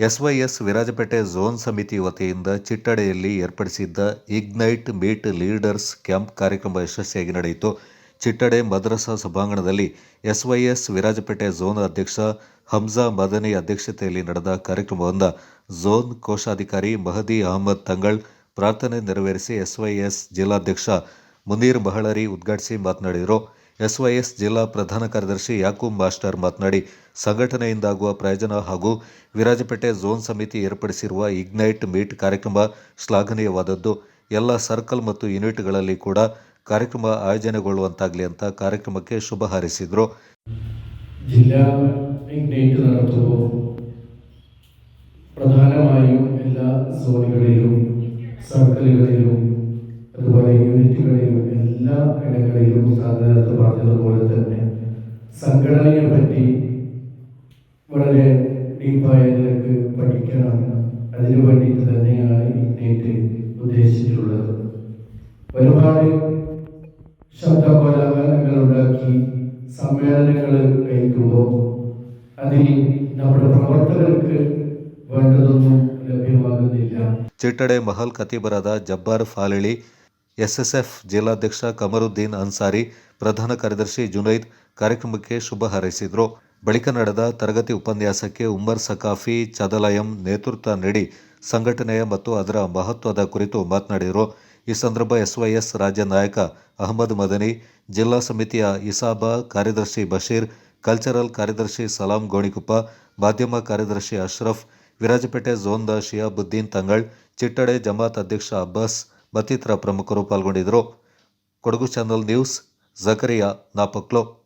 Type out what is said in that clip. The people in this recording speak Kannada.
ಎಸ್ವೈಎಸ್ ವಿರಾಜಪೇಟೆ ಝೋನ್ ಸಮಿತಿ ವತಿಯಿಂದ ಚಿಟ್ಟಡೆಯಲ್ಲಿ ಏರ್ಪಡಿಸಿದ್ದ ಇಗ್ನೈಟ್ ಮೀಟ್ ಲೀಡರ್ಸ್ ಕ್ಯಾಂಪ್ ಕಾರ್ಯಕ್ರಮ ಯಶಸ್ವಿಯಾಗಿ ನಡೆಯಿತು. ಚಿಟ್ಟಡೆ ಮದ್ರಸಾ ಸಭಾಂಗಣದಲ್ಲಿ ಎಸ್ವೈಎಸ್ ವಿರಾಜಪೇಟೆ ಝೋನ್ ಅಧ್ಯಕ್ಷ ಹಮ್ಜಾ ಮದನಿ ಅಧ್ಯಕ್ಷತೆಯಲ್ಲಿ ನಡೆದ ಕಾರ್ಯಕ್ರಮವನ್ನು ಝೋನ್ ಕೋಶಾಧಿಕಾರಿ ಮಹದಿ ಅಹಮದ್ ತಂಗಳ್ ಪ್ರಾರ್ಥನೆ ನೆರವೇರಿಸಿ ಎಸ್ವೈಎಸ್ ಜಿಲ್ಲಾಧ್ಯಕ್ಷ ಮುನೀರ್ ಮಹಳರಿ ಉದ್ಘಾಟಿಸಿ ಮಾತನಾಡಿದರು. ಎಸ್ವೈಎಸ್ ಜಿಲ್ಲಾ ಪ್ರಧಾನ ಕಾರ್ಯದರ್ಶಿ ಯಾಕೂಬ್ ಮಾಸ್ಟರ್ ಮಾತನಾಡಿ, ಸಂಘಟನೆಯಿಂದಾಗುವ ಪ್ರಯೋಜನ ಹಾಗೂ ವಿರಾಜಪೇಟೆ ಝೋನ್ ಸಮಿತಿ ಏರ್ಪಡಿಸಿರುವ ಇಗ್ನೈಟ್ ಮೀಟ್ ಕಾರ್ಯಕ್ರಮ ಶ್ಲಾಘನೀಯವಾದದ್ದು. ಎಲ್ಲ ಸರ್ಕಲ್ ಮತ್ತು ಯೂನಿಟ್ಗಳಲ್ಲಿ ಕೂಡ ಕಾರ್ಯಕ್ರಮ ಆಯೋಜನೆಗೊಳ್ಳುವಂತಾಗಲಿ ಅಂತ ಕಾರ್ಯಕ್ರಮಕ್ಕೆ ಶುಭ ಹಾರೈಸಿದರು. ಜಿಲ್ಲಾ ಎಲ್ಲ ಝೋನ್ಗಳಿಗೂ ಸರ್ಕಲ್ಗಳಿಗೂ എല്ലാ ഇടങ്ങളിലും സാധ്യത പറഞ്ഞതുപോലെ തന്നെ സംഘടനയെ പറ്റി വളരെ ഡീപ്പായ പഠിക്കണം അതിനു വേണ്ടിയിട്ട് തന്നെയാണ് ഇഗ്നൈറ്റ് ഉദ്ദേശിച്ചിട്ടുള്ളത്. ഒരുപാട് ശബ്ദകോലാഹലങ്ങൾ ഉണ്ടാക്കി സമ്മേളനങ്ങൾ കഴിക്കുമ്പോൾ അതിൽ നമ്മുടെ പ്രവർത്തകർക്ക് വേണ്ടതൊന്നും ലഭ്യമാകുന്നില്ല. ചിട്ടടെ മഹൽ ഖത്തീബറാದ ജബ്ബാർ ഫാലളി ಎಸ್ಎಸ್ಎಫ್ ಜಿಲ್ಲಾಧ್ಯಕ್ಷ ಕಮರುದ್ದೀನ್ ಅನ್ಸಾರಿ, ಪ್ರಧಾನ ಕಾರ್ಯದರ್ಶಿ ಜುನೈದ್ ಕಾರ್ಯಕ್ರಮಕ್ಕೆ ಶುಭ ಹಾರೈಸಿದರು. ಬಳಿಕ ನಡೆದ ತರಗತಿ ಉಪನ್ಯಾಸಕ್ಕೆ ಉಮರ್ ಸಕಾಫಿ ಚದಲಯಂ ನೇತೃತ್ವ ನೀಡಿ ಸಂಘಟನೆಯ ಮತ್ತು ಅದರ ಮಹತ್ವದ ಕುರಿತು ಮಾತನಾಡಿದರು ಈ ಸಂದರ್ಭ ಎಸ್ವೈಎಸ್ ರಾಜ್ಯ ನಾಯಕ ಅಹಮದ್ ಮದನಿ, ಜಿಲ್ಲಾ ಸಮಿತಿಯ ಇಸಾಬಾ ಕಾರ್ಯದರ್ಶಿ ಬಶೀರ್, ಕಲ್ಚರಲ್ ಕಾರ್ಯದರ್ಶಿ ಸಲಾಂ ಗೋಣಿಕೊಪ್ಪ, ಮಾಧ್ಯಮ ಕಾರ್ಯದರ್ಶಿ ಅಶ್ರಫ್, ವಿರಾಜಪೇಟೆ ಝೋನ್ದ ಶಿಯಾಬುದ್ದೀನ್ ತಂಗಳ್, ಚಿಟ್ಟಡೆ ಜಮಾತ್ ಅಧ್ಯಕ್ಷ ಅಬ್ಬಾಸ್ ಮತ್ತಿತರ ಪ್ರಮುಖರು ಪಾಲ್ಗೊಂಡಿದ್ದರು. Kodagu channel news Zakaria Napoklu.